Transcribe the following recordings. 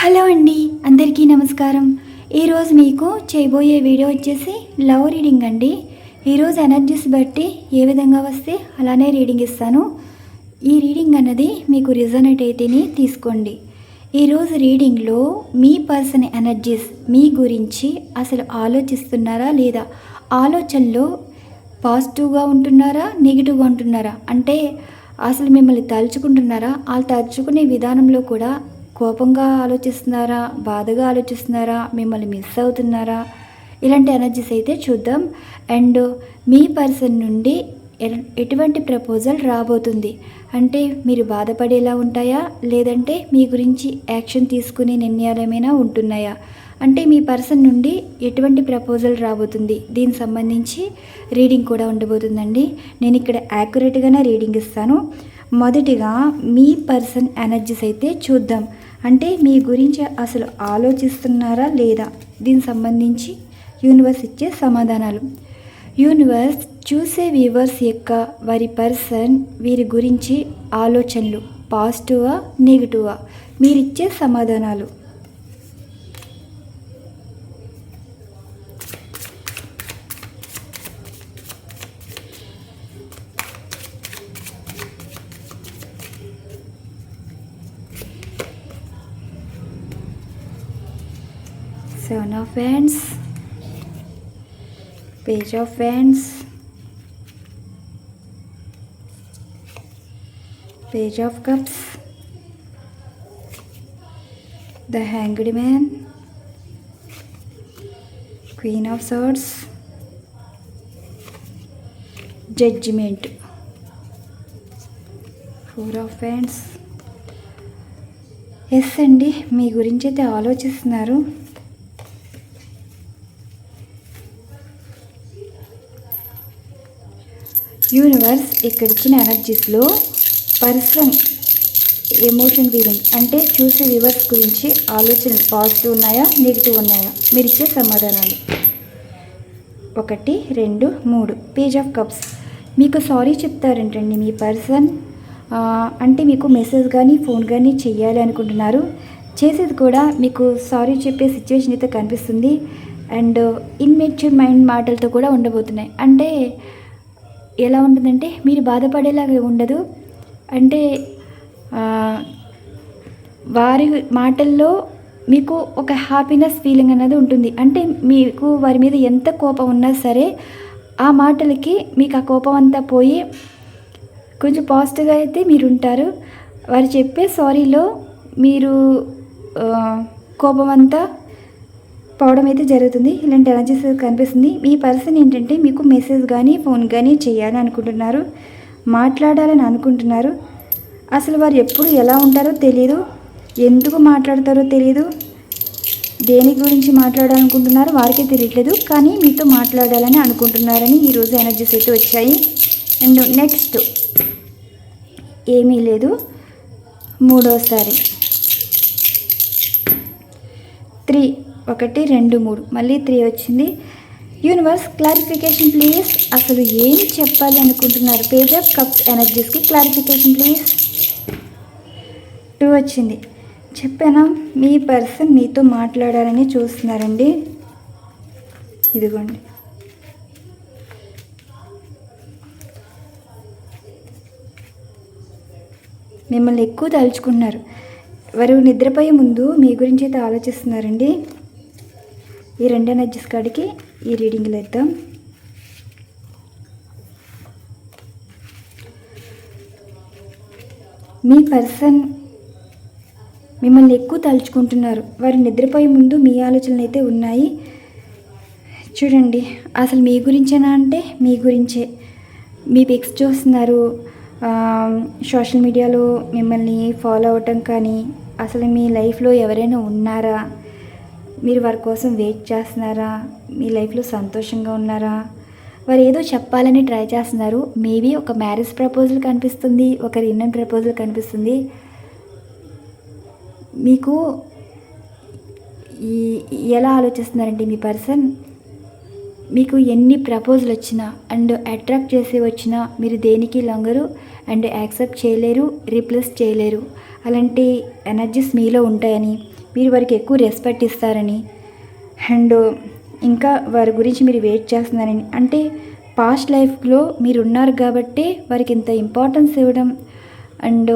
Hello అండి అందరికీ నమస్కారం. ఈరోజు మీకు చేయబోయే వీడియో వచ్చేసి లవ్ రీడింగ్ అండి. ఈరోజు ఎనర్జీస్ బట్టి ఏ విధంగా వస్తే అలానే రీడింగ్ ఇస్తాను. ఈ రీడింగ్ అన్నది మీకు రిజనేట్ అయితేనే తీసుకోండి. ఈరోజు రీడింగ్లో మీ పర్సన్ ఎనర్జీస్ మీ గురించి అసలు ఆలోచిస్తున్నారా లేదా ఆలోచనలో పాజిటివ్గా ఉంటున్నారా నెగిటివ్గా ఉంటున్నారా? అంటే అసలు మిమ్మల్ని తలుచుకుంటున్నారా? వాళ్ళు తలుచుకునే విధానంలో కూడా కోపంగా ఆలోచిస్తున్నారా? బాధగా ఆలోచిస్తున్నారా? మిమ్మల్ని మిస్ అవుతున్నారా? ఇలాంటి ఎనర్జీస్ అయితే చూద్దాం. అండ్ మీ పర్సన్ నుండి ఎటువంటి ప్రపోజల్ రాబోతుంది? అంటే మీరు బాధపడేలా ఉంటాయా? లేదంటే మీ గురించి యాక్షన్ తీసుకునే నిర్ణయాలు ఏమైనా ఉంటున్నాయా? అంటే మీ పర్సన్ నుండి ఎటువంటి ప్రపోజల్ రాబోతుంది? దీనికి సంబంధించి రీడింగ్ కూడా ఉండబోతుందండి. నేను ఇక్కడ యాక్యురేట్గానే రీడింగ్ ఇస్తాను. మొదటిగా మీ పర్సన్ ఎనర్జీస్ అయితే చూద్దాం. అంటే మీ గురించి అసలు ఆలోచిస్తున్నారా లేదా? దీనికి సంబంధించి యూనివర్స్ ఇచ్చే సమాధానాలు. యూనివర్స్ చూసే వ్యూవర్స్ యొక్క వారి పర్సన్ వీరి గురించి ఆలోచనలు పాజిటివా నెగిటివా మీరిచ్చే సమాధానాలు. Seven page of hands page of cups. The hanged man. Queen of swords. Judgement. Four of hands yes అండి మీ గురించి అయితే ఆలోచిస్తున్నారు. యూనివర్స్ ఇక్కడ ఇచ్చిన ఎనర్జీస్లో పర్సన్ ఎమోషన్ ఫీలింగ్ అంటే చూసే రివర్స్ గురించి ఆలోచనలు పాజిటివ్ ఉన్నాయా నెగిటివ్ ఉన్నాయా? మీరు ఇచ్చే సమాధానాలు. ఒకటి రెండు మూడు. పేజ్ ఆఫ్ కప్స్ మీకు సారీ చెప్తారంటండి మీ పర్సన్ అంటే మీకు మెసేజ్ కానీ ఫోన్ కానీ చెయ్యాలి అనుకుంటున్నారు. చేసేది కూడా మీకు సారీ చెప్పే సిచ్యువేషన్ అయితే కనిపిస్తుంది. అండ్ ఇన్మెచ్యూర్ మైండ్ మాటలతో కూడా ఉండబోతున్నాయి. అంటే ఎలా ఉంటుందంటే మీరు బాధపడేలాగా ఉండదు. అంటే వారి మాటల్లో మీకు ఒక హ్యాపీనెస్ ఫీలింగ్ అనేది ఉంటుంది. అంటే మీకు వారి మీద ఎంత కోపం ఉన్నా సరే ఆ మాటలకి మీకు ఆ కోపం అంతా పోయి కొంచెం పాజిటివ్గా అయితే మీరు ఉంటారు. వారు చెప్పే సారీలో మీరు కోపం అంతా పోవడం అయితే జరుగుతుంది. ఇలాంటి ఎనర్జీస్ కనిపిస్తుంది. మీ పర్సన్ ఏంటంటే మీకు మెసేజ్ కానీ ఫోన్ కానీ చేయాలని అనుకుంటున్నారు. మాట్లాడాలని అనుకుంటున్నారు. అసలు వారు ఎప్పుడు ఎలా ఉంటారో తెలియదు ఎందుకు మాట్లాడతారో తెలియదు దేని గురించి మాట్లాడాలనుకుంటున్నారో వారికే తెలియట్లేదు. కానీ మీతో మాట్లాడాలని అనుకుంటున్నారని ఈరోజు ఎనర్జీస్ అయితే వచ్చాయి. అండ్ నెక్స్ట్ ఏమీ లేదు. మూడోసారి. త్రీ ఒకటి రెండు మూడు. మళ్ళీ త్రీ వచ్చింది. యూనివర్స్ క్లారిఫికేషన్ ప్లీజ్ అసలు ఏం చెప్పాలి అనుకుంటున్నారు పేజ్ ఆఫ్ కప్స్ ఎనర్జీస్కి క్లారిఫికేషన్ ప్లీజ్ టూ వచ్చింది. చెప్పానా? మీ పర్సన్ మీతో మాట్లాడాలని చూస్తున్నారండి. ఇదిగోండి. మిమ్మల్ని ఎక్కువ తలుచుకున్నారు వారు నిద్రపోయే ముందు మీ గురించి అయితే ఆలోచిస్తున్నారండి. ఈ రెండు ఎనర్జీస్ కాడికి ఈ రీడింగ్లు ఇద్దాం మీ పర్సన్ మిమ్మల్ని ఎక్కువ తలుచుకుంటున్నారు. వారు నిద్రపోయే ముందు మీ ఆలోచనలు అయితే ఉన్నాయి. చూడండి అసలు మీ గురించేనా అంటే మీ గురించే. మీ పిక్స్ చూస్తున్నారు. సోషల్ మీడియాలో మిమ్మల్ని ఫాలో అవటం కానీ అసలు మీ లైఫ్లో ఎవరైనా ఉన్నారా? మీరు వారి కోసం వెయిట్ చేస్తున్నారా? మీ లైఫ్లో సంతోషంగా ఉన్నారా? వారు ఏదో చెప్పాలని ట్రై చేస్తున్నారు. మేబీ ఒక మ్యారేజ్ ప్రపోజల్ కనిపిస్తుంది ఒక రిన్నన్ ప్రపోజల్ కనిపిస్తుంది. మీకు ఈ ఎలా ఆలోచిస్తున్నారంటే మీ పర్సన్? మీకు ఎన్ని ప్రపోజల్ వచ్చినా అండ్ అట్రాక్ట్ చేసి వచ్చినా మీరు దేనికి లొంగరు అండ్ యాక్సెప్ట్ చేయలేరు రీప్లేస్ చేయలేరు. అలాంటి ఎనర్జీస్ మీలో ఉంటాయని మీరు వారికి ఎక్కువ రెస్పెక్ట్ ఇస్తారని అండ్ ఇంకా వారి గురించి మీరు వెయిట్ చేస్తున్నారని. అంటే పాస్ట్ లైఫ్లో మీరు ఉన్నారు కాబట్టి వారికి ఇంత ఇంపార్టెన్స్ ఇవ్వడం అండ్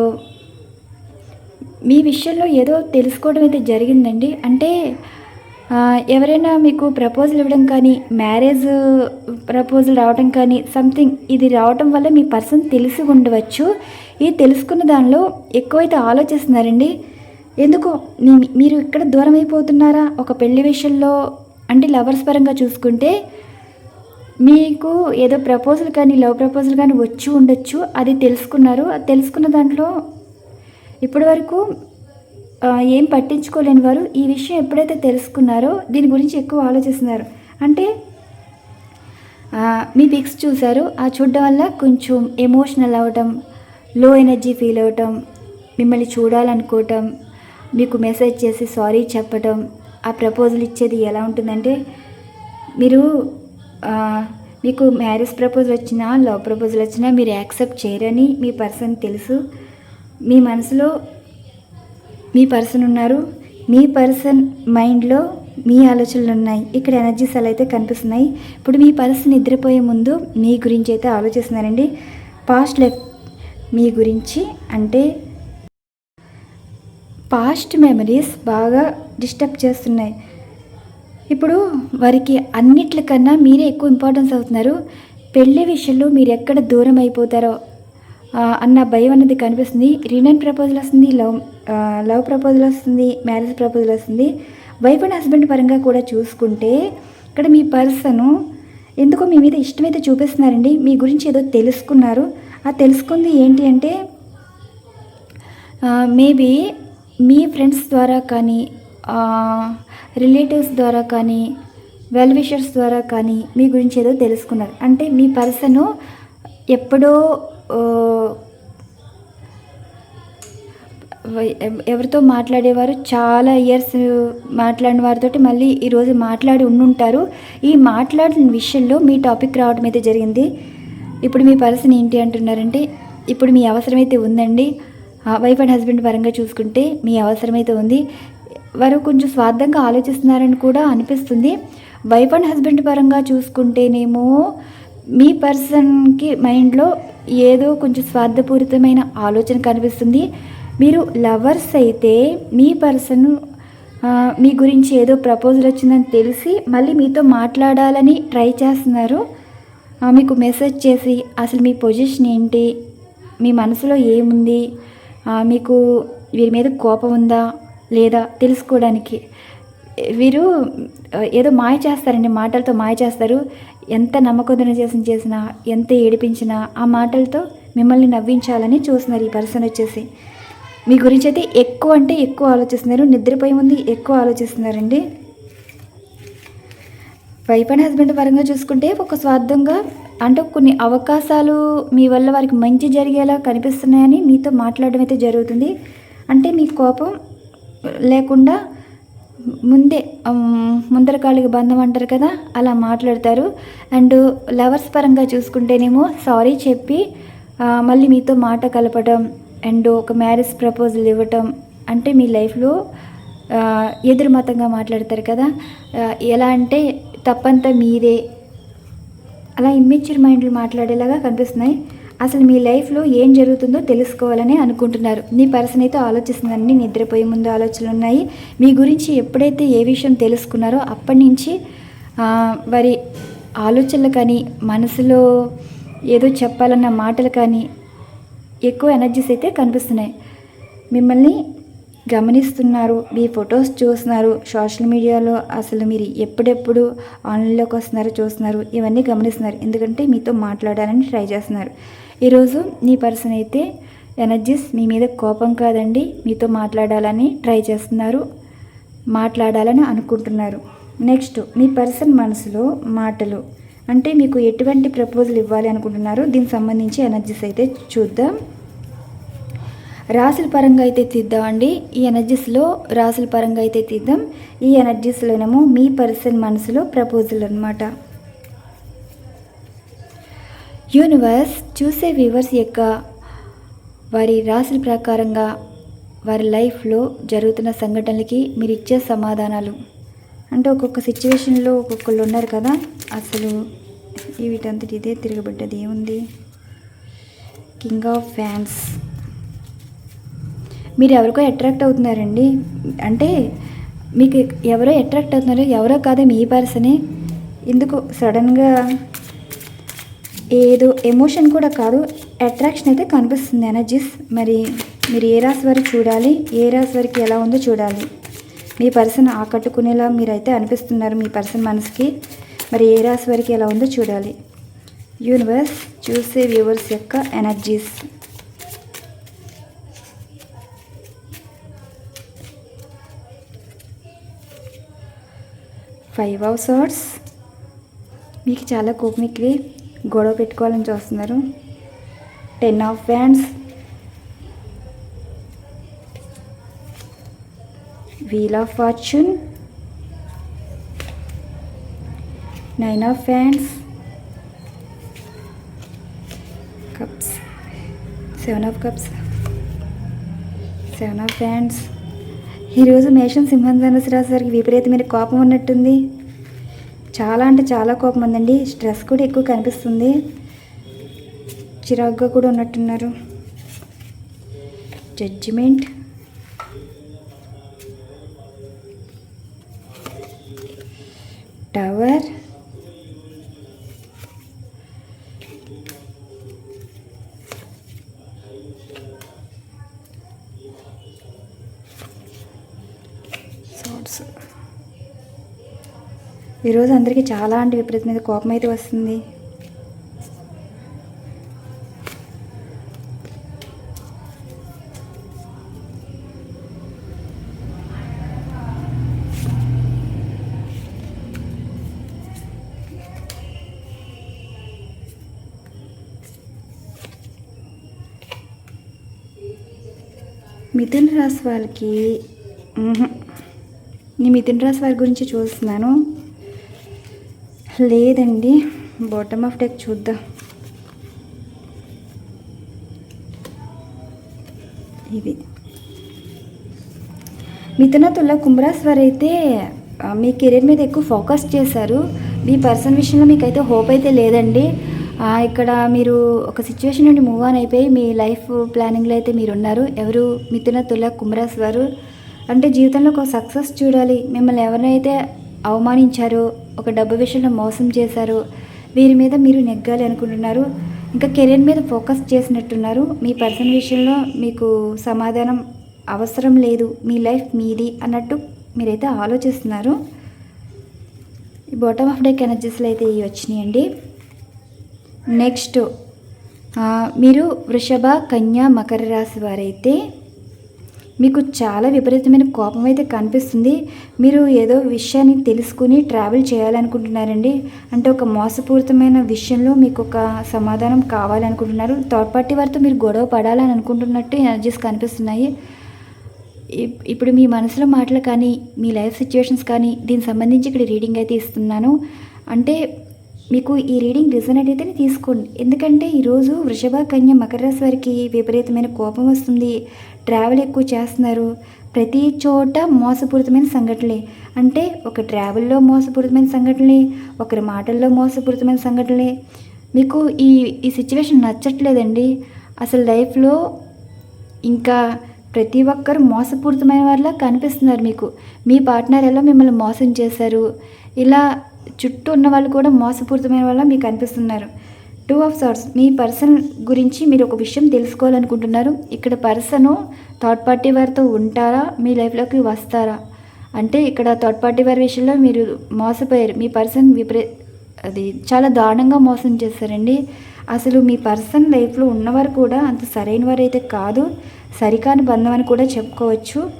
మీ విషయంలో ఏదో తెలుసుకోవడం అయితే జరిగిందండి. అంటే ఎవరైనా మీకు ప్రపోజల్ ఇవ్వడం కానీ మ్యారేజ్ ప్రపోజల్ రావడం కానీ సంథింగ్ ఇది రావడం వల్ల మీ పర్సన్ తెలిసి ఉండవచ్చు. ఇది తెలుసుకున్న దానిలో ఎక్కువైతే ఆలోచిస్తున్నారండి. ఎందుకో? మీరు ఇక్కడ దూరం అయిపోతున్నారా ఒక పెళ్ళి విషయంలో అంటే లవర్స్ పరంగా చూసుకుంటే మీకు ఏదో ప్రపోజల్ కానీ లవ్ ప్రపోజల్ కానీ వచ్చి ఉండొచ్చు. అది తెలుసుకున్నారు. అది తెలుసుకున్న దాంట్లో ఇప్పటి వరకు ఏం పట్టించుకోలేని వారు ఈ విషయం ఎప్పుడైతే తెలుసుకున్నారో దీని గురించి ఎక్కువ ఆలోచిస్తున్నారు. అంటే మీ పిక్స్ చూశారు. ఆ చూడడం వల్ల కొంచెం ఎమోషనల్ అవ్వటం లో ఎనర్జీ ఫీల్ అవ్వటం మిమ్మల్ని చూడాలనుకోవటం మీకు మెసేజ్ చేసి సారీ చెప్పటం ఆ ప్రపోజల్ ఇచ్చేది ఎలా ఉంటుందంటే మీరు మీకు మ్యారేజ్ ప్రపోజల్ వచ్చినా లవ్ ప్రపోజల్ వచ్చినా మీరు యాక్సెప్ట్ చేయరని మీ పర్సన్ తెలుసు. మీ మనసులో మీ పర్సన్ ఉన్నారు. మీ పర్సన్ మైండ్లో మీ ఆలోచనలు ఉన్నాయి. ఇక్కడ ఎనర్జీస్ అలా అయితే కనిపిస్తున్నాయి. ఇప్పుడు మీ పర్సన్ నిద్రపోయే ముందు మీ గురించి అయితే ఆలోచిస్తున్నారండి. పాస్ట్ లైఫ్ మీ గురించి అంటే పాస్ట్ మెమరీస్ బాగా డిస్టర్బ్ చేస్తున్నాయి. ఇప్పుడు వారికి అన్నిట్లకన్నా మీరే ఎక్కువ ఇంపార్టెన్స్ అవుతున్నారు. పెళ్ళి విషయంలో మీరు ఎక్కడ దూరం అయిపోతారో అన్న భయం అనేది కనిపిస్తుంది. రీనైన్ ప్రపోజల్ వస్తుంది లవ్ లవ్ ప్రపోజల్ వస్తుంది మ్యారేజ్ ప్రపోజల్ వస్తుంది. వైఫ్ అండ్ హస్బెండ్ పరంగా కూడా చూసుకుంటే ఇక్కడ మీ పర్సను ఎందుకో మీ మీద ఇష్టమైతే చూపిస్తున్నారండి. మీ గురించి ఏదో తెలుసుకున్నారు. ఆ తెలుసుకుంది ఏంటి అంటే మేబీ మీ ఫ్రెండ్స్ ద్వారా కానీ రిలేటివ్స్ ద్వారా కానీ వెల్ విషర్స్ ద్వారా కానీ మీ గురించి ఏదో తెలుసుకున్నారు. అంటే మీ పర్సను ఎప్పుడో ఎవరితో మాట్లాడేవారు చాలా ఇయర్స్ మాట్లాడిన వారితోటి మళ్ళీ ఈరోజు మాట్లాడి ఉండుంటారు. ఈ మాట్లాడిన విషయంలో మీ టాపిక్ రావడం అయితే జరిగింది. ఇప్పుడు మీ పర్సన్ ఏంటి అంటున్నారంటే ఇప్పుడు మీ అవసరమైతే ఉందండి. వైఫ్ అండ్ హస్బెండ్ పరంగా చూసుకుంటే మీ అవసరమైతే ఉంది. వారు కొంచెం స్వార్థంగా ఆలోచిస్తున్నారని కూడా అనిపిస్తుంది. వైఫ్ అండ్ హస్బెండ్ పరంగా చూసుకుంటేనేమో మీ పర్సన్కి మైండ్లో ఏదో కొంచెం స్వార్థపూరితమైన ఆలోచన కనిపిస్తుంది. మీరు లవర్స్ అయితే మీ పర్సన్ మీ గురించి ఏదో ప్రపోజల్ వచ్చిందని తెలిసి మళ్ళీ మీతో మాట్లాడాలని ట్రై చేస్తున్నారు. మీకు మెసేజ్ చేసి అసలు మీ పొజిషన్ ఏంటి? మీ మనసులో ఏముంది? మీకు వీరి మీద కోపం ఉందా లేదా తెలుసుకోవడానికి? వీరు ఏదో మాయ చేస్తారండి మాటలతో మాయ చేస్తారు. ఎంత నమ్మకం చేసిన చేసినా ఎంత ఏడిపించినా ఆ మాటలతో మిమ్మల్ని నవ్వించాలని చూస్తున్నారు ఈ పర్సన్ వచ్చేసి. మీ గురించి అయితే ఎక్కువ అంటే ఎక్కువ ఆలోచిస్తున్నారు నిద్రపోయే ముందు ఎక్కువ ఆలోచిస్తున్నారండి. వైఫ్ అండ్ హస్బెండ్ పరంగా చూసుకుంటే ఒక స్వార్థంగా అంటే కొన్ని అవకాశాలు మీ వల్ల వారికి మంచి జరిగేలా కనిపిస్తున్నాయని మీతో మాట్లాడడం అయితే జరుగుతుంది. అంటే మీ కోపం లేకుండా ముందే ముందరకాళ్ళకి ముందర బంధం అంటారు కదా అలా మాట్లాడతారు. అండ్ లవర్స్ పరంగా చూసుకుంటేనేమో సారీ చెప్పి మళ్ళీ మీతో మాట కలపడం అండ్ ఒక మ్యారేజ్ ప్రపోజల్ ఇవ్వటం. అంటే మీ లైఫ్లో ఎదురుమతంగా ఎదురు మతంగా మాట్లాడతారు కదా ఎలా అంటే తప్పంతా మీదే. అలా ఇమ్మెచ్యూర్ మైండ్లు మాట్లాడేలాగా కనిపిస్తున్నాయి. అసలు మీ లైఫ్లో ఏం జరుగుతుందో తెలుసుకోవాలని అనుకుంటున్నారు. మీ పర్సన్ అయితే ఆలోచిస్తుందండి నిద్రపోయే ముందు ఆలోచనలు ఉన్నాయి. మీ గురించి ఎప్పుడైతే ఏ విషయం తెలుసుకున్నారో అప్పటి నుంచి వారి ఆలోచనలు కానీ మనసులో ఏదో చెప్పాలన్న మాటలు కానీ ఎక్కువ ఎనర్జీస్ అయితే కనిపిస్తున్నాయి. మిమ్మల్ని గమనిస్తున్నారు మీ ఫొటోస్ చూస్తున్నారు సోషల్ మీడియాలో అసలు మీరు ఎప్పుడెప్పుడు ఆన్లైన్లోకి వస్తున్నారో చూస్తున్నారు ఇవన్నీ గమనిస్తున్నారు. ఎందుకంటే మీతో మాట్లాడాలని ట్రై చేస్తున్నారు. ఈరోజు మీ పర్సన్ అయితే ఎనర్జీస్ మీ మీద కోపం కాదండి మీతో మాట్లాడాలని ట్రై చేస్తున్నారు మాట్లాడాలని అనుకుంటున్నారు. నెక్స్ట్ మీ పర్సన్ మనసులో మాటలు అంటే మీకు ఎటువంటి ప్రపోజల్ ఇవ్వాలి అనుకుంటున్నారు? దీనికి సంబంధించి ఎనర్జీస్ అయితే చూద్దాం. రాసుల పరంగా అయితే తీద్దామండి. ఈ ఎనర్జీస్లో రాసుల పరంగా అయితే తీద్దాం. ఈ ఎనర్జీస్లోనేమో మీ పర్సన్ మనసులో ప్రపోజల్ అనమాట యూనివర్స్ చూసే వ్యూవర్స్ యొక్క వారి రాసుల ప్రకారంగా వారి లైఫ్లో జరుగుతున్న సంఘటనలకి మీరు ఇచ్చే సమాధానాలు. అంటే ఒక్కొక్క సిచ్యువేషన్లో ఒక్కొక్కళ్ళు ఉన్నారు కదా అసలు వీటంతటి ఇదే తిరగబడ్డది ఏముంది? కింగ్ ఆఫ్ ఫ్యాన్స్ మీరు ఎవరికో అట్రాక్ట్ అవుతున్నారండి. అంటే మీకు ఎవరో అట్రాక్ట్ అవుతున్నారు ఎవరో కాదు మీ పర్సనే. ఎందుకు సడన్గా ఏదో ఎమోషన్ కూడా కాదు అట్రాక్షన్ అయితే కనిపిస్తుంది ఎనర్జీస్ మరి మీరు ఏ రాశి వారికి చూడాలి ఏ రాశి వారికి ఎలా ఉందో చూడాలి. మీ పర్సన్ ఆకట్టుకునేలా మీరైతే అనిపిస్తున్నారు మీ పర్సన్ మనసుకి. మరి ఏ రాశి వారికి ఎలా ఉందో చూడాలి. యూనివర్స్ చూసే వ్యూవర్స్ యొక్క ఎనర్జీస్ ఫైవ్ ఆఫ్ సార్ట్స్ మీకు చాలా కోపం గొడవ పెట్టుకోవాలని చూస్తున్నారు. Ten of fans wheel of fortune. Nine of fans cups. Seven of cups. Seven of fans ఈరోజు మేషం సింహం ధనుసు రాశి వారికి విపరీతమైన కోపం ఉన్నట్టుంది. చాలా అంటే చాలా కోపం ఉందండి. స్ట్రెస్ కూడా ఎక్కువ కనిపిస్తుంది. చిరాగ్గా కూడా ఉన్నట్టున్నారు. జడ్జిమెంట్ ఈరోజు అందరికీ చాలా అంటే విపరీత మీద కోపం అయితే వస్తుంది. మిథున రాశి వాళ్ళకి నేను మిథున్ మిథున రాశి వారి గురించి చూస్తున్నాను. లేదండి. బాటమ్ ఆఫ్ డెక్ చూద్దాం. ఇది. మిథున తుల కుంభరాశి వారు అయితే మీ కెరీర్ మీద ఎక్కువ ఫోకస్ చేశారు. మీ పర్సన్ విషయంలో మీకైతే హోప్ అయితే లేదండి. ఇక్కడ మీరు ఒక సిచ్యువేషన్ నుండి మూవ్ ఆన్ అయిపోయి మీ లైఫ్ ప్లానింగ్లో అయితే మీరు ఉన్నారు ఎవరు? మిథున తుల కుంభరాశి వారు. అంటే జీవితంలో ఒక సక్సెస్ చూడాలి. మిమ్మల్ని ఎవరినైతే అవమానించారో ఒక డబ్బు విషయంలో మోసం చేశారో. వీరి మీద మీరు నెగ్గాలి అనుకుంటున్నారు. ఇంకా కెరీర్ మీద ఫోకస్ చేసినట్టున్నారు. మీ పర్సన్ విషయంలో మీకు సమాధానం అవసరం లేదు. మీ లైఫ్ మీది అన్నట్టు మీరైతే ఆలోచిస్తున్నారు. బాటమ్ ఆఫ్ డెక్ ఎనర్జీస్లో అయితే ఇవి వచ్చినాయండి. నెక్స్ట్ మీరు వృషభ కన్యా మకర రాశి వారైతే మీకు చాలా విపరీతమైన కోపం అయితే కనిపిస్తుంది. మీరు ఏదో విషయాన్ని తెలుసుకుని ట్రావెల్ చేయాలనుకుంటున్నారండి. అంటే ఒక మోసపూరితమైన విషయంలో మీకు ఒక సమాధానం కావాలనుకుంటున్నారు. థర్డ్ పార్టీ వారితో మీరు గొడవ పడాలని అనుకుంటున్నట్టు ఎనర్జీస్ కనిపిస్తున్నాయి. ఇప్- ఇప్పుడు మీ మనసులో మాటలు కానీ మీ లైఫ్ సిచ్యువేషన్స్ కానీ దీనికి సంబంధించి ఇక్కడ రీడింగ్ అయితే ఇస్తున్నాను. అంటే మీకు ఈ రీడింగ్ రిజనెట్ అయితేనే తీసుకోండి. ఎందుకంటే ఈరోజు వృషభ కన్య మకర రాశి వారికి విపరీతమైన కోపం వస్తుంది. ట్రావెల్ ఎక్కువ చేస్తున్నారు. ప్రతి చోట మోసపూరితమైన సంఘటనలే. అంటే ఒక ట్రావెల్లో మోసపూరితమైన సంఘటనలే ఒకరి మాటల్లో మోసపూరితమైన సంఘటనలే. మీకు ఈ ఈ సిచ్యువేషన్ నచ్చట్లేదండి. అసలు లైఫ్లో ఇంకా ప్రతి ఒక్కరు మోసపూరితమైన వాళ్ళ కనిపిస్తున్నారు మీకు. మీ పార్ట్నర్ ఎలా మిమ్మల్ని మోసం చేశారు? ఇలా చుట్టూ ఉన్న వాళ్ళు కూడా మోసపూరితమైన వాళ్ళ మీకు అనిపిస్తున్నారు. టూ ఆఫ్ సార్ట్స్ మీ పర్సన్ గురించి మీరు ఒక విషయం తెలుసుకోవాలనుకుంటున్నారు. ఇక్కడ పర్సను థర్డ్ పార్టీ వారితో ఉంటారా? మీ లైఫ్లోకి వస్తారా? అంటే ఇక్కడ థర్డ్ పార్టీ వారి విషయంలో మీరు మోసపోయారు. మీ పర్సన్ విపరీ అది చాలా దారుణంగా మోసం చేశారండి. అసలు మీ పర్సన్ లైఫ్లో ఉన్నవారు కూడా అంత సరైన వారు అయితే కాదు. సరికాని బంధం అని కూడా చెప్పుకోవచ్చు.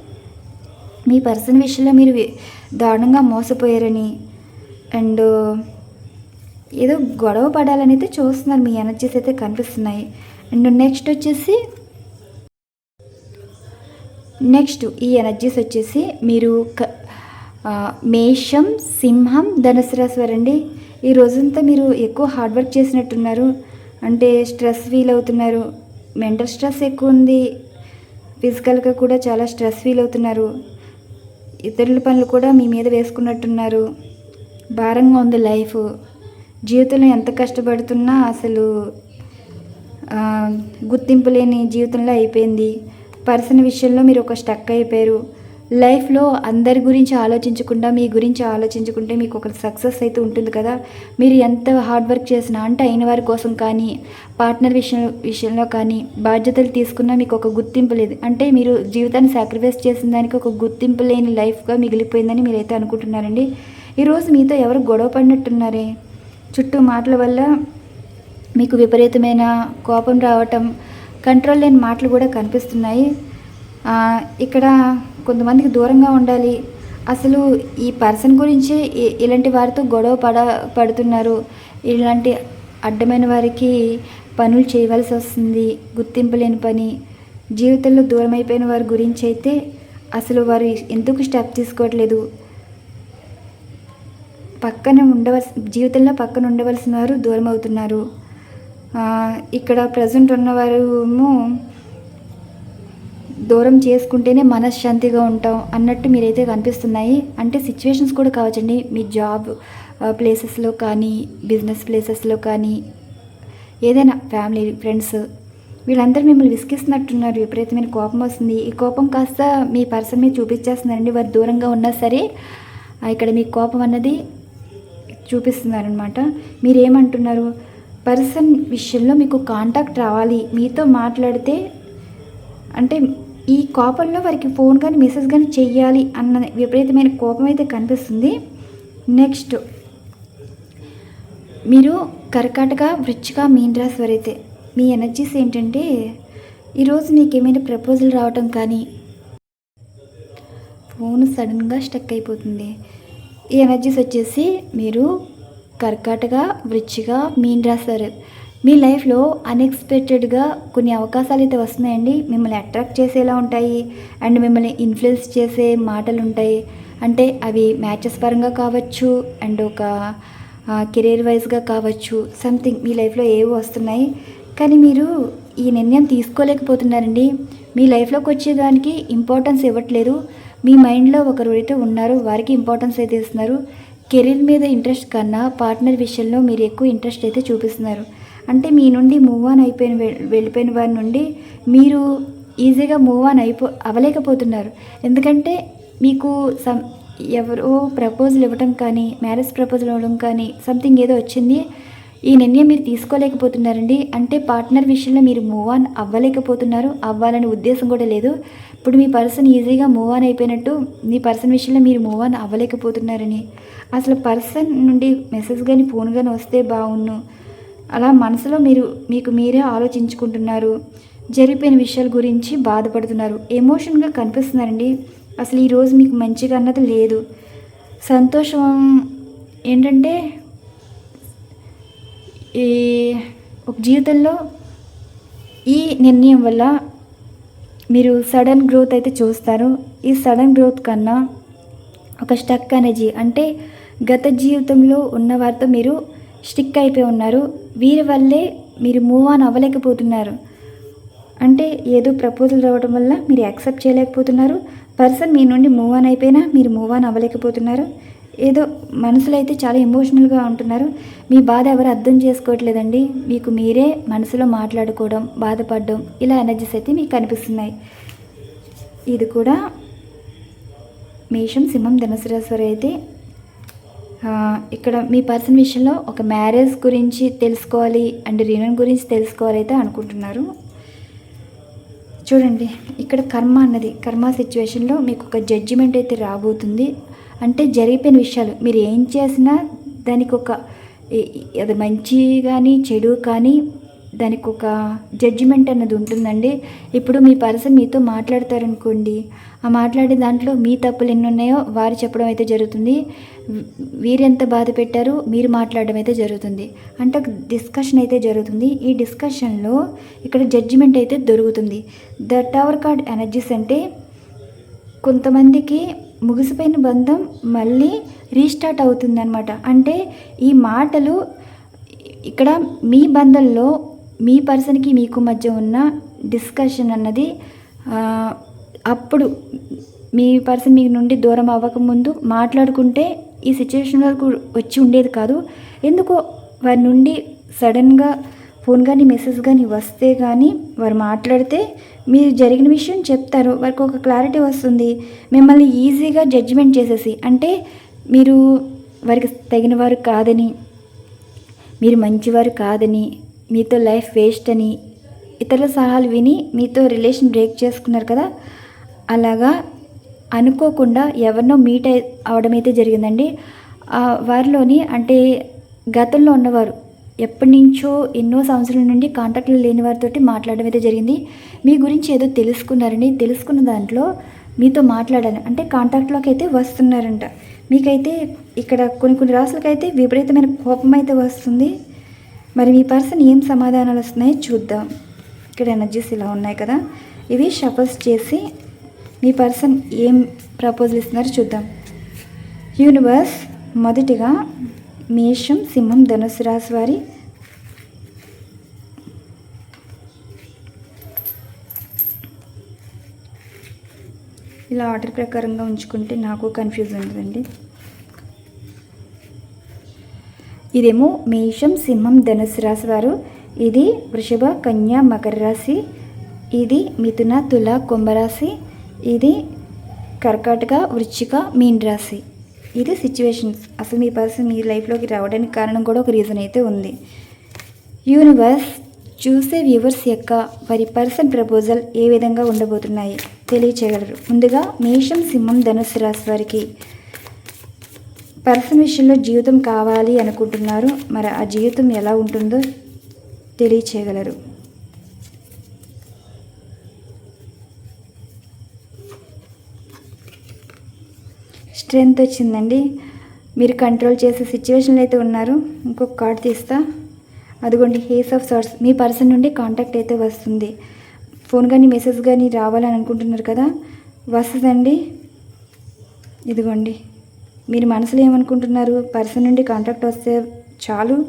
మీ పర్సన్ విషయంలో మీరు దారుణంగా మోసపోయారని అండ్ ఏదో గొడవ పడాలని అయితే చూస్తున్నారు. మీ ఎనర్జీస్ అయితే కనిపిస్తున్నాయి. అండ్ నెక్స్ట్ వచ్చేసి నెక్స్ట్ ఈ ఎనర్జీస్ వచ్చేసి మీరు క- మేషం సింహం ధనుసు రాశి వారండి. ఈ రోజంతా మీరు ఎక్కువ హార్డ్ వర్క్ చేసినట్టున్నారు. అంటే స్ట్రెస్ ఫీల్ అవుతున్నారు. మెంటల్ స్ట్రెస్ ఎక్కువ ఉంది. ఫిజికల్గా కూడా చాలా స్ట్రెస్ ఫీల్ అవుతున్నారు. ఇతరుల పనులు కూడా మీ మీద వేసుకున్నట్టున్నారు. భారంగా ఉంది లైఫ్. జీవితంలో ఎంత కష్టపడుతున్నా అసలు గుర్తింపు లేని జీవితంలో అయిపోయింది. పర్సన్ విషయంలో మీరు ఒక స్టక్ అయిపోయారు. లైఫ్లో అందరి గురించి ఆలోచించకుండా మీ గురించి ఆలోచించుకుంటే మీకు ఒక సక్సెస్ అయితే ఉంటుంది కదా. మీరు ఎంత హార్డ్ వర్క్ చేసినా అంటే అయిన వారి కోసం కానీ పార్ట్నర్ విషయం విషయంలో కానీ బాధ్యతలు తీసుకున్నా మీకు ఒక గుర్తింపు లేదు. అంటే మీరు జీవితాన్ని సాక్రిఫైస్ చేసిన దానికి ఒక గుర్తింపు లేని లైఫ్గా మిగిలిపోయిందని మీరైతే అనుకుంటున్నారండి. ఈరోజు మీతో ఎవరు గొడవ పడినట్టున్నారే? చుట్టూ మాటల వల్ల మీకు విపరీతమైన కోపం రావటం కంట్రోల్ లేని మాటలు కూడా కనిపిస్తున్నాయి. ఇక్కడ కొంతమందికి దూరంగా ఉండాలి. అసలు ఈ పర్సన్ గురించి ఇలాంటి వారితో గొడవ పడ పడుతున్నారు. ఇలాంటి అడ్డమైన వారికి పనులు చేయవలసి వస్తుంది. గుర్తింపు లేని పని. జీవితంలో దూరం అయిపోయిన వారి గురించి అయితే అసలు వారు ఎందుకు స్టెప్ తీసుకోవట్లేదు? పక్కన ఉండవలసి జీవితంలో పక్కన ఉండవలసిన వారు దూరం అవుతున్నారు ఇక్కడ ప్రజెంట్ ఉన్నవారు దూరం చేసుకుంటేనే మనశ్శాంతిగా ఉంటాం అన్నట్టు మీరైతే కనిపిస్తున్నాయి. అంటే సిచ్యువేషన్స్ కూడా కావచ్చండి. మీ జాబ్ ప్లేసెస్లో కానీ బిజినెస్ ప్లేసెస్లో కానీ ఏదైనా ఫ్యామిలీ ఫ్రెండ్స్ వీళ్ళందరూ మిమ్మల్ని విసిగిస్తున్నట్టున్నారు. విపరీతమైన కోపం వస్తుంది. ఈ కోపం కాస్త మీ పర్సన్ మీద చూపించేస్తున్నారండి. వారు దూరంగా ఉన్నా సరే ఇక్కడ మీ కోపం అన్నది చూపిస్తున్నారనమాట మీరేమంటున్నారు? పర్సన్ విషయంలో మీకు కాంటాక్ట్ రావాలి. మీతో మాట్లాడితే అంటే ఈ కోపంలో వారికి ఫోన్ కానీ మెసేజ్ కానీ చెయ్యాలి అన్న విపరీతమైన కోపం అయితే కనిపిస్తుంది. నెక్స్ట్ మీరు కర్కాటక వృచ్చిక మీన్ రాశి వారైతే మీ ఎనర్జీస్ ఏంటంటే ఈరోజు మీకు ఏమైనా ప్రపోజల్ రావటం కానీ ఫోన్ సడన్గా స్టక్ అయిపోతుంది. ఈ ఎనర్జీస్ వచ్చేసి మీరు కర్కాటక వృచ్చిగా మీన్ రాశారు. మీ లైఫ్లో అన్ఎక్స్పెక్టెడ్గా కొన్ని అవకాశాలు అయితే వస్తున్నాయండి. మిమ్మల్ని అట్రాక్ట్ చేసేలా ఉంటాయి. అండ్ మిమ్మల్ని ఇన్ఫ్లుయెన్స్ చేసే మాటలు ఉంటాయి అంటే అవి మ్యాచెస్ పరంగా కావచ్చు అండ్ ఒక కెరీర్ వైజ్గా కావచ్చు సంథింగ్ మీ లైఫ్లో ఏవో వస్తున్నాయి. కానీ మీరు ఈ నిర్ణయం తీసుకోలేకపోతున్నారండి. మీ లైఫ్లోకి వచ్చేదానికి ఇంపార్టెన్స్ ఇవ్వట్లేదు. మీ మైండ్లో ఒకరు ఉన్నారు వారికి ఇంపార్టెన్స్ అయితే ఇస్తున్నారు. కెరీర్ మీద ఇంట్రెస్ట్ కన్నా పార్ట్నర్ విషయంలో మీరు ఎక్కువ ఇంట్రెస్ట్ అయితే చూపిస్తున్నారు. అంటే మీ నుండి మూవ్ ఆన్ అయిపోయిన వె- వెళ్ళిపోయిన వారి నుండి మీరు ఈజీగా మూవ్ ఆన్ అయిపో అవ్వలేకపోతున్నారు. ఎందుకంటే మీకు సమ్ ఎవరో ప్రపోజల్ ఇవ్వటం కానీ మ్యారేజ్ ప్రపోజల్ ఇవ్వడం కానీ సంథింగ్ ఏదో వచ్చింది. ఈ నిర్ణయం మీరు తీసుకోలేకపోతున్నారండి. అంటే పార్ట్నర్ విషయంలో మీరు మూవ్ ఆన్ అవ్వలేకపోతున్నారు. అవ్వాలనే ఉద్దేశం కూడా లేదు. ఇప్పుడు మీ పర్సన్ ఈజీగా మూవ్ ఆన్ అయిపోయినట్టు మీ పర్సన్ విషయంలో మీరు మూవ్ ఆన్ అవ్వలేకపోతున్నారని. అసలు పర్సన్ నుండి మెసేజ్ కానీ ఫోన్ కానీ వస్తే బాగున్ను అలా మనసులో మీరు మీకు మీరే ఆలోచించుకుంటున్నారు. జరిగిపోయిన విషయాల గురించి బాధపడుతున్నారు. ఎమోషన్గా కనిపిస్తున్నారండి. అసలు ఈరోజు మీకు మంచిగా అన్నది లేదు. సంతోషం ఏంటంటే ఈ ఒక జీవితంలో ఈ నిర్ణయం వల్ల మీరు సడన్ గ్రోత్ అయితే చూస్తారు. ఈ సడన్ గ్రోత్ కన్నా ఒక స్టక్ ఎనర్జీ అంటే గత జీవితంలో ఉన్న వారితో మీరు స్టిక్ అయిపోయి ఉన్నారు. వీరి వల్లే మీరు మూవ్ ఆన్ అవ్వలేకపోతున్నారు. అంటే ఏదో ప్రపోజల్ రావడం వల్ల మీరు యాక్సెప్ట్ చేయలేకపోతున్నారు. పర్సన్ మీ నుండి మూవ్ ఆన్ అయిపోయినా మీరు మూవ్ ఆన్ అవ్వలేకపోతున్నారు. ఏదో మనసులో అయితే చాలా ఎమోషనల్గా ఉంటున్నారు. మీ బాధ ఎవరు అర్థం చేసుకోవట్లేదండి. మీకు మీరే మనసులో మాట్లాడుకోవడం బాధపడడం ఇలా ఎనర్జీస్ అయితే మీకు కనిపిస్తున్నాయి ఇది కూడా మేషం సింహం ధనుసు అయితే ఇక్కడ మీ పర్సన్ విషయంలో ఒక మ్యారేజ్ గురించి తెలుసుకోవాలి అండ్ రీనన్ గురించి తెలుసుకోవాలి అయితే అనుకుంటున్నారు. చూడండి ఇక్కడ కర్మ అన్నది కర్మ సిచ్యువేషన్లో మీకు ఒక జడ్జిమెంట్ అయితే రాబోతుంది. అంటే జరిగిపోయిన విషయాలు. మీరు ఏం చేసినా దానికి ఒక అది మంచి కానీ చెడు కానీ దానికి ఒక జడ్జిమెంట్ అన్నది ఉంటుందండి. ఇప్పుడు మీ పర్సన్ మీతో మాట్లాడతారనుకోండి ఆ మాట్లాడే దాంట్లో మీ తప్పులు ఎన్ని ఉన్నాయో వారు చెప్పడం అయితే జరుగుతుంది. వీరెంత బాధ పెట్టారో మీరు మాట్లాడడం అయితే జరుగుతుంది. అంటే ఒక డిస్కషన్ అయితే జరుగుతుంది. ఈ డిస్కషన్లో ఇక్కడ జడ్జిమెంట్ అయితే దొరుకుతుంది. ద టవర్ కార్డ్ ఎనర్జీస్ అంటే కొంతమందికి ముగిసిపోయిన బంధం మళ్ళీ రీస్టార్ట్ అవుతుందన్నమాట. అంటే ఈ మాటలు ఇక్కడ మీ బంధంలో మీ పర్సన్కి మీకు మధ్య ఉన్న డిస్కషన్ అన్నది అప్పుడు మీ పర్సన్ మీ నుండి దూరం అవ్వకముందు మాట్లాడుకుంటే ఈ సిచ్యువేషన్ వరకు వచ్చి ఉండేది కాదు. ఎందుకో వారి నుండి సడన్గా ఫోన్ కానీ మెసేజ్ కానీ వస్తే కానీ వారు మాట్లాడితే మీరు జరిగిన విషయం చెప్తారు. వారికి ఒక క్లారిటీ వస్తుంది. మిమ్మల్ని ఈజీగా జడ్జిమెంట్ చేసేసి అంటే మీరు వారికి తగిన వారు కాదని మీరు మంచివారు కాదని మీతో లైఫ్ వేస్ట్ అని ఇతరుల సలహాలు విని మీతో రిలేషన్ బ్రేక్ చేసుకున్నారు కదా? అలాగా అనుకోకుండా ఎవరినో మీట్ అయి అవడం అయితే జరిగిందండి. ఆ వారిలోని అంటే గతంలో ఉన్నవారు ఎప్పటి నుంచో ఎన్నో సంవత్సరాల నుండి కాంటాక్ట్లో లేని వారితో మాట్లాడడం అయితే జరిగింది. మీ గురించి ఏదో తెలుసుకున్నారని తెలుసుకున్న దాంట్లో మీతో మాట్లాడాలి అంటే కాంటాక్ట్లోకి అయితే వస్తున్నారంట. మీకైతే ఇక్కడ కొన్ని కొన్ని రాసులకైతే విపరీతమైన కోపం అయితే వస్తుంది. మరి మీ పర్సన్ ఏం సమాధానాలు వస్తున్నాయో చూద్దాం. ఇక్కడ ఎనర్జీస్ ఇలా ఉన్నాయి కదా. ఇవి షఫల్స్ చేసి మీ పర్సన్ ఏం ప్రపోజల్ ఇస్తున్నారో చూద్దాం. యూనివర్స్ మొదటిగా మేషం సింహం ధనుసు రాశి వారి ఇలా ఆర్డర్ ప్రకారంగా ఉంచుకుంటే నాకు కన్ఫ్యూజ్ ఉంటుందండి ఇదేమో మేషం సింహం ధనుసు రాశి వారు. ఇది వృషభ కన్య మకర రాశి. ఇది మిథున తుల కుంభరాశి ఇది కర్కాటక వృచ్చిక మీన్ రాశి ఇది సిచ్యువేషన్స్ అసలు మీ పర్సన్ మీ లైఫ్లోకి రావడానికి కారణం కూడా ఒక రీజన్ అయితే ఉంది. యూనివర్స్ చూసే వ్యూవర్స్ యొక్క వారి పర్సన్ ప్రపోజల్ ఏ విధంగా ఉండబోతున్నాయి తెలియచేయగలరు. ముందుగా మేషం సింహం ధనుసు రాశి వారికి పర్సన్ విషయంలో జీవితం కావాలి అనుకుంటున్నారు. మరి ఆ జీవితం ఎలా ఉంటుందో తెలియచేయగలరు. స్ట్రెంగ్త్ వచ్చిందండి. మీరు కంట్రోల్ చేసే సిచ్యువేషన్లో అయితే ఉన్నారు. ఇంకొక కార్డ్ తీస్తా. అదిగోండి హేస్ ఆఫ్ సార్ట్స్ మీ పర్సన్ నుండి కాంటాక్ట్ అయితే వస్తుంది. ఫోన్ కానీ మెసేజ్ కానీ రావాలని అనుకుంటున్నారు కదా? వస్తుందండి. ఇదిగోండి మీరు మనసులో ఏమనుకుంటున్నారు? పర్సన్ నుండి కాంటాక్ట్ వస్తే చాలు.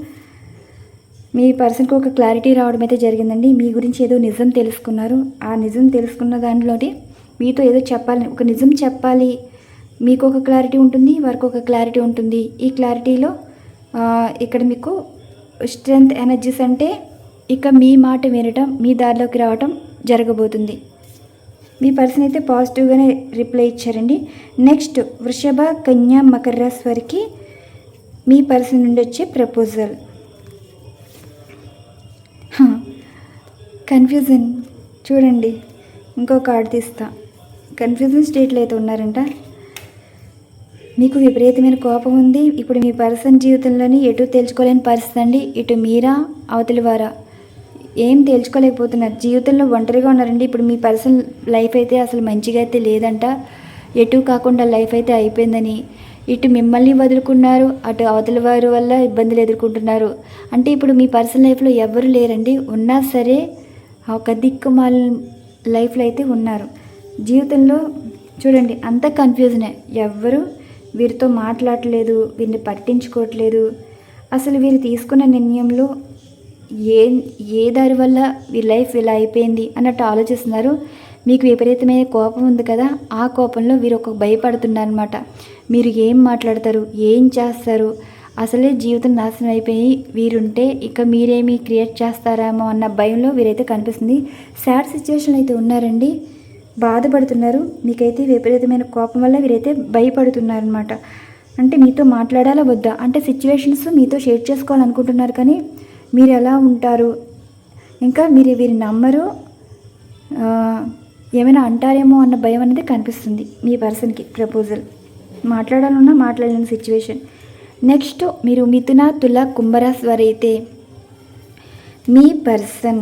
మీ పర్సన్కి ఒక క్లారిటీ రావడం అయితే జరిగిందండి. మీ గురించి ఏదో నిజం తెలుసుకున్నారు. ఆ నిజం తెలుసుకున్న దాంట్లోని మీతో ఏదో చెప్పాలి ఒక నిజం చెప్పాలి మీకు ఒక క్లారిటీ ఉంటుంది వారికి ఒక క్లారిటీ ఉంటుంది. ఈ క్లారిటీలో ఇక్కడ మీకు స్ట్రెంగ్త్ ఎనర్జీస్ అంటే ఇక మీ మాట వినటం మీ దారిలోకి రావటం జరగబోతుంది. మీ పర్సన్ అయితే పాజిటివ్గానే రిప్లై ఇచ్చారండి. నెక్స్ట్ వృషభ కన్యా మకర రాశి వారికి మీ పర్సన్ నుండి వచ్చే ప్రపోజల్ కన్ఫ్యూజన్ చూడండి ఇంకో కార్డు తీస్తా. కన్ఫ్యూజన్ స్టేట్లో అయితే ఉన్నారంట. మీకు విపరీతమైన కోపం ఉంది. ఇప్పుడు మీ పర్సన్ జీవితంలోని ఎటు తేల్చుకోలేని పరిస్థితి అండి. ఇటు మీరా అవతలి వారా? ఏం తేల్చుకోలేకపోతున్నారు. జీవితంలో ఒంటరిగా ఉన్నారండి. ఇప్పుడు మీ పర్సన్ లైఫ్ అయితే అసలు మంచిగా అయితే లేదంట. ఎటు కాకుండా లైఫ్ అయితే అయిపోయిందని. ఇటు మిమ్మల్ని వదులుకున్నారు. అటు అవతలి వారి వల్ల ఇబ్బందులు ఎదుర్కొంటున్నారు. అంటే ఇప్పుడు మీ పర్సనల్ లైఫ్లో ఎవరు లేరండి. ఉన్నా సరే ఒక దిక్కుమాల లైఫ్లో అయితే ఉన్నారు. జీవితంలో చూడండి అంత కన్ఫ్యూజనే ఎవ్వరు వీరితో మాట్లాడట్లేదు వీరిని పట్టించుకోవట్లేదు. అసలు వీరు తీసుకున్న నిర్ణయంలో ఏ ఏ దారి వల్ల వీరి లైఫ్ ఇలా అయిపోయింది అన్నట్టు ఆలోచిస్తున్నారు. మీకు విపరీతమైన కోపం ఉంది కదా ఆ కోపంలో వీరు ఒక భయపడుతున్నారనమాట మీరు ఏం మాట్లాడతారు ఏం చేస్తారు? అసలే జీవితం నాశనం అయిపోయి వీరుంటే ఇక మీరేమి క్రియేట్ చేస్తారేమో అన్న భయంలో వీరైతే కనిపిస్తుంది. సాడ్ సిచ్యువేషన్ అయితే ఉన్నారండి. బాధపడుతున్నారు. మీకైతే విపరీతమైన కోపం వల్ల వీరైతే భయపడుతున్నారనమాట అంటే మీతో మాట్లాడాలా వద్దా? అంటే సిచ్యువేషన్స్ మీతో షేర్ చేసుకోవాలనుకుంటున్నారు కానీ మీరు ఎలా ఉంటారు? ఇంకా మీరు వీరి నమ్మరు? ఏమైనా అంటారేమో అన్న భయం అనేది కనిపిస్తుంది మీ పర్సన్కి ప్రపోజల్ మాట్లాడాలన్నా మాట్లాడలేని సిచ్యువేషన్ నెక్స్ట్ మీరు మిథున తుల కుంభరాశి వారు అయితే మీ పర్సన్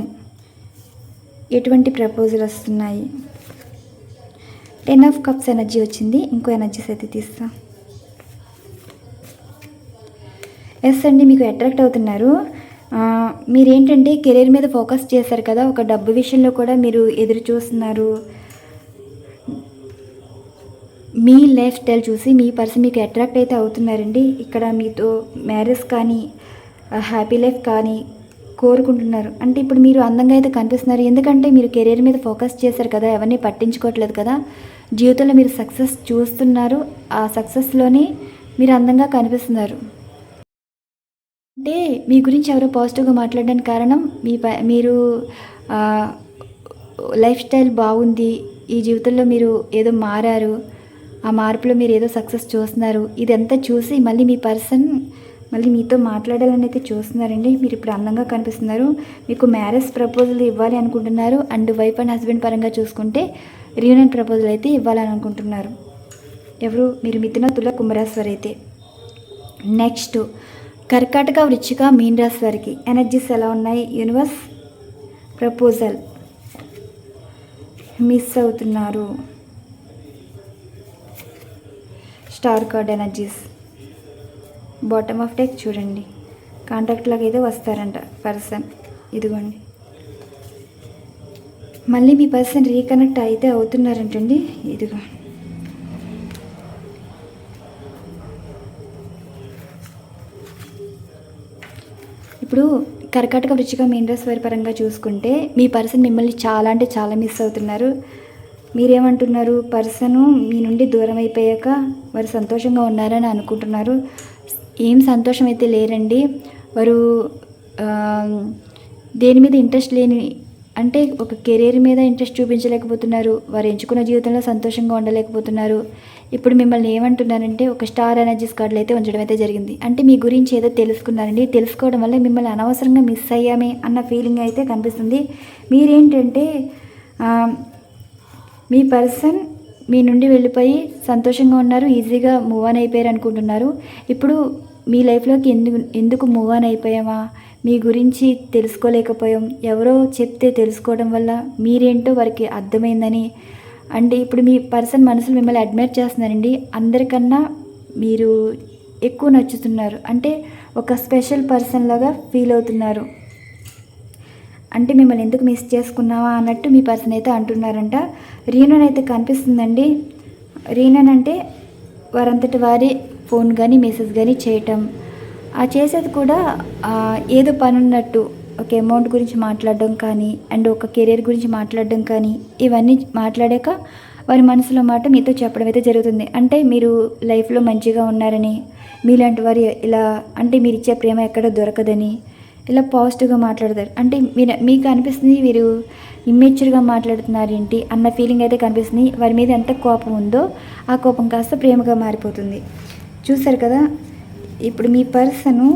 ఎటువంటి ప్రపోజల్ వస్తున్నాయి? టెన్ ఆఫ్ కప్స్ ఎనర్జీ వచ్చింది ఇంకో ఎనర్జీస్ అయితే తీస్తా. ఎస్ అండి మీకు అట్రాక్ట్ అవుతున్నారు. మీరేంటంటే కెరీర్ మీద ఫోకస్ చేశారు కదా ఒక డబ్బు విషయంలో కూడా మీరు ఎదురు చూస్తున్నారు. మీ లైఫ్ స్టైల్ చూసి మీ పర్సన్ మీకు అట్రాక్ట్ అయితే అవుతున్నారండి. ఇక్కడ మీతో మ్యారేజ్ కానీ హ్యాపీ లైఫ్ కానీ కోరుకుంటున్నారు. అంటే ఇప్పుడు మీరు అందంగా అయితే కనిపిస్తున్నారు. ఎందుకంటే మీరు కెరీర్ మీద ఫోకస్ చేశారు కదా ఎవరిని పట్టించుకోవట్లేదు కదా. జీవితంలో మీరు సక్సెస్ చూస్తున్నారు. ఆ సక్సెస్లోనే మీరు అందంగా కనిపిస్తున్నారు. అంటే మీ గురించి ఎవరో పాజిటివ్గా మాట్లాడడానికి కారణం మీ ప మీరు లైఫ్ స్టైల్ బాగుంది. ఈ జీవితంలో మీరు ఏదో మారారు. ఆ మార్పులో మీరు ఏదో సక్సెస్ చూస్తున్నారు. ఇదంతా చూసి మళ్ళీ మీ పర్సన్ మళ్ళీ మీతో మాట్లాడాలని అయితే చూస్తున్నారండి. మీరు ఇప్పుడు అందంగా కనిపిస్తున్నారు. మీకు మ్యారేజ్ ప్రపోజల్ ఇవ్వాలి అనుకుంటున్నారు. అండ్ వైఫ్ అండ్ హస్బెండ్ పరంగా చూసుకుంటే రీయూనియన్ ప్రపోజల్ అయితే ఇవ్వాలని అనుకుంటున్నారు ఎవరు? మీరు మిథున తుల కుంభరాశ్వరి అయితే నెక్స్ట్ కర్కాటక వృచ్చిక మీన్ రాశి వారికి ఎనర్జీస్ ఎలా ఉన్నాయి? యూనివర్స్ ప్రపోజల్ మిస్ అవుతున్నారు. Star card energies. Bottom of deck చూడండి. కాంటాక్ట్లోకి లాగా అయితే వస్తారంట పర్సన్. ఇదిగోండి. మళ్ళీ మీ పర్సన్ రీకనెక్ట్ అయితే అవుతున్నారంటండి. ఇదిగో. ఇప్పుడు కర్కాటక వృచ్చిక మీన్ రాశి పరంగా చూసుకుంటే మీ పర్సన్ మిమ్మల్ని చాలా అంటే చాలా మిస్ అవుతున్నారు. మీరేమంటున్నారు? పర్సను మీ నుండి దూరం అయిపోయాక వారు సంతోషంగా ఉన్నారని అనుకుంటున్నారు. ఏం సంతోషం అయితే లేరండి. వారు దేని మీద ఇంట్రెస్ట్ లేని అంటే ఒక కెరీర్ మీద ఇంట్రెస్ట్ చూపించలేకపోతున్నారు. వారు ఎంచుకున్న జీవితంలో సంతోషంగా ఉండలేకపోతున్నారు. ఇప్పుడు మిమ్మల్ని ఏమంటున్నారంటే ఒక స్టార్ ఎనర్జీస్ కార్డులు అయితే ఉంచడం అయితే జరిగింది. అంటే మీ గురించి ఏదో తెలుసుకున్నారండి. తెలుసుకోవడం వల్ల మిమ్మల్ని అనవసరంగా మిస్ అయ్యామే అన్న ఫీలింగ్ అయితే కనిపిస్తుంది. మీరేంటంటే మీ పర్సన్ మీ నుండి వెళ్ళిపోయి సంతోషంగా ఉన్నారు ఈజీగా మూవ్ ఆన్ అయిపోయారు అనుకుంటున్నారు ఇప్పుడు మీ లైఫ్లోకి ఎందుకు ఎందుకు మూవ్ ఆన్ అయిపోయామా? మీ గురించి తెలుసుకోలేకపోయాం. ఎవరో చెప్తే తెలుసుకోవడం వల్ల మీరేంటో వారికి అర్థమైందని. అంటే ఇప్పుడు మీ పర్సన్ మనసులు మిమ్మల్ని అడ్మైర్ చేస్తున్నారండి. అందరికన్నా మీరు ఎక్కువ నచ్చుతున్నారు. అంటే ఒక స్పెషల్ పర్సన్ లాగా ఫీల్ అవుతున్నారు. అంటే మిమ్మల్ని ఎందుకు మిస్ చేసుకున్నావా అన్నట్టు మీ పర్సన్ అయితే అంటున్నారంట. రీనన్ అయితే కనిపిస్తుందండి. రీనన్ అంటే వారంతటి వారి ఫోన్ కానీ మెసేజ్ కానీ చేయటం. ఆ చేసేది కూడా ఏదో పని ఉన్నట్టు ఒక అమౌంట్ గురించి మాట్లాడడం కానీ అండ్ ఒక కెరీర్ గురించి మాట్లాడడం కానీ ఇవన్నీ మాట్లాడాక వారి మనసులో మాట మీతో చెప్పడం అయితే జరుగుతుంది. అంటే మీరు లైఫ్లో మంచిగా ఉన్నారని మీలాంటి వారు ఇలా అంటే మీరు ఇచ్చే ప్రేమ ఎక్కడ దొరకదని ఇలా పాజిటివ్గా మాట్లాడతారు. అంటే మీరు మీకు అనిపిస్తుంది వీరు ఇమ్మెచ్యూర్గా మాట్లాడుతున్నారు ఏంటి అన్న ఫీలింగ్ అయితే కనిపిస్తుంది. వారి మీద ఎంత కోపం ఉందో ఆ కోపం కాస్త ప్రేమగా మారిపోతుంది. చూసారు కదా ఇప్పుడు మీ పర్సను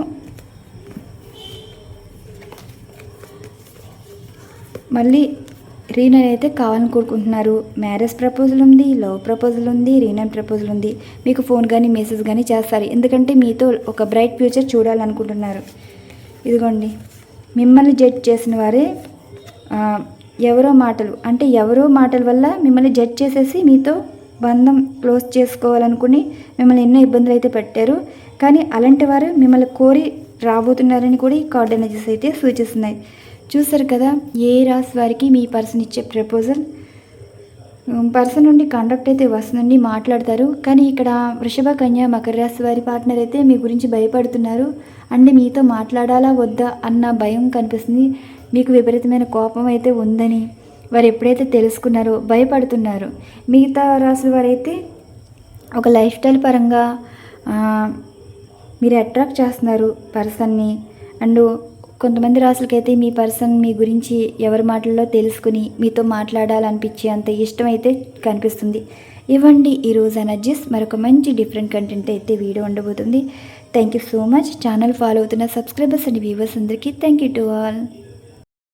మళ్ళీ రీనన్ అయితే కావాలని కోరుకుంటున్నారు. మ్యారేజ్ ప్రపోజల్ ఉంది లవ్ ప్రపోజల్ ఉంది రీనన్ ప్రపోజల్ ఉంది. మీకు ఫోన్ కానీ మెసేజ్ కానీ చేస్తారు. ఎందుకంటే మీతో ఒక బ్రైట్ ఫ్యూచర్ చూడాలనుకుంటున్నారు. ఇదిగోండి. మిమ్మల్ని జడ్జ్ చేసిన వారే ఎవరో మాటలు అంటే ఎవరో మాటల వల్ల మిమ్మల్ని జడ్జ్ చేసేసి మీతో బంధం క్లోజ్ చేసుకోవాలనుకుని మిమ్మల్ని ఎన్నో ఇబ్బందులు అయితే పెట్టారు. కానీ అలాంటి వారు మిమ్మల్ని కోరి రాబోతున్నారని కూడా ఈ కార్డ్ ఎనర్జీస్ అయితే సూచిస్తున్నాయి. చూసారు కదా ఏ రాశి వారికి మీ పర్సన్ ఇచ్చే ప్రపోజల్? పర్సన్ నుండి కండక్ట్ అయితే వస్తుందండి మాట్లాడతారు. కానీ ఇక్కడ వృషభ కన్య మకర రాశి వారి పార్ట్నర్ అయితే మీ గురించి భయపడుతున్నారు. అంటే మీతో మాట్లాడాలా వద్దా అన్న భయం కనిపిస్తుంది. మీకు విపరీతమైన కోపం అయితే ఉందని. వారు ఎప్పుడైతే తెలుసుకున్నారో భయపడుతున్నారు. మిగతా రాసుల వారైతే ఒక లైఫ్ స్టైల్ పరంగా మీరు అట్రాక్ట్ చేస్తున్నారు పర్సన్ని. అండ్ కొంతమంది రాసులకైతే మీ పర్సన్ మీ గురించి ఎవరి మాటల్లో తెలుసుకుని మీతో మాట్లాడాలనిపించే అంత ఇష్టం అయితే కనిపిస్తుంది. ఇవ్వండి ఈరోజు ఎనర్జీస్. మరొక మంచి డిఫరెంట్ కంటెంట్ అయితే వీడియో ఉండబోతుంది. Thank you so much. Channel follow అవుతున్న సబ్స్క్రైబర్స్ అండ్ వ్యూవర్స్ అందరికీ థ్యాంక్ యూ టు ఆల్.